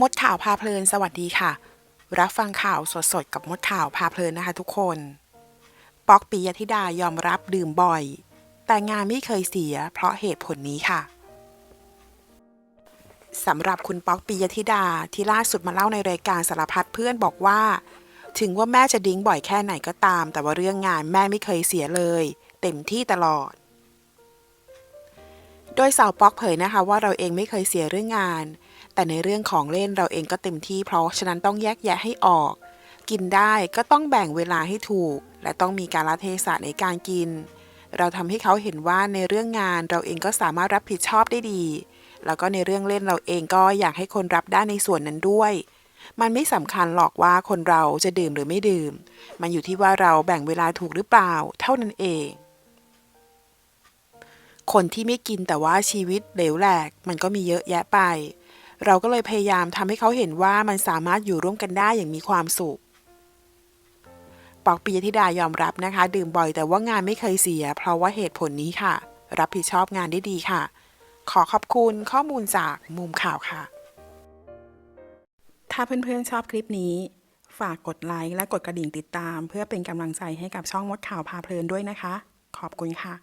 มดข่าวพาเพลินสวัสดีค่ะ รับฟังข่าวสดๆ กับมดข่าวพาเพลินนะคะทุกคน ป๊อกปิยธิดายอมรับดื่มบ่อย แต่งานไม่เคยเสียเพราะเหตุผลนี้ค่ะสำหรับคุณป๊อกปิยธิดาที่ล่าสุดมาเล่าในรายการสารพัดเพื่อนบอกว่า ถึงว่าแม่จะดิ้งบ่อยแค่ไหนก็ตาม แต่ว่าเรื่องงานแม่ไม่เคยเสียเลย เต็มที่ตลอด โดยสาวป๊อกเผยนะคะว่าเราเองไม่เคยเสียเรื่องงาน แต่ในเรื่องของเล่นเราเองก็เต็มที่เพราะฉะนั้นต้องแยกแยะให้ออก กินได้ก็ต้องแบ่งเวลาให้ถูก และต้องมีการละเทศะในการกิน เราทำให้เขาเห็นว่าในเรื่องงานเราเองก็สามารถรับผิดชอบได้ดี แล้วก็ในเรื่องเล่นเราเองก็อยากให้คนรับได้ในส่วนนั้นด้วย มันไม่สำคัญหรอกว่าคนเราจะดื่มหรือไม่ดื่ม มันอยู่ที่ว่าเราแบ่งเวลาถูกหรือเปล่า เท่านั้นเองคนที่ไม่กินแต่ว่าชีวิตเหลวแหลกมันก็มีเยอะแยะไป เราก็เลยพยายามทำให้เขาเห็นว่ามันสามารถอยู่ร่วมกันได้อย่างมีความสุขปอกปียธิดายอมรับนะคะ ดื่มบ่อยแต่ว่างานไม่เคยเสีย เพราะว่าเหตุผลนี้ค่ะ รับผิดชอบงานได้ดีค่ะ ขอขอบคุณข้อมูลจากมุมข่าวค่ะ ถ้าเพื่อนๆชอบคลิปนี้ ฝากกดไลค์และกดกระดิ่งติดตาม เพื่อเป็นกำลังใจให้กับช่องมดข่าวพาเพลินด้วยนะคะ ขอบคุณค่ะ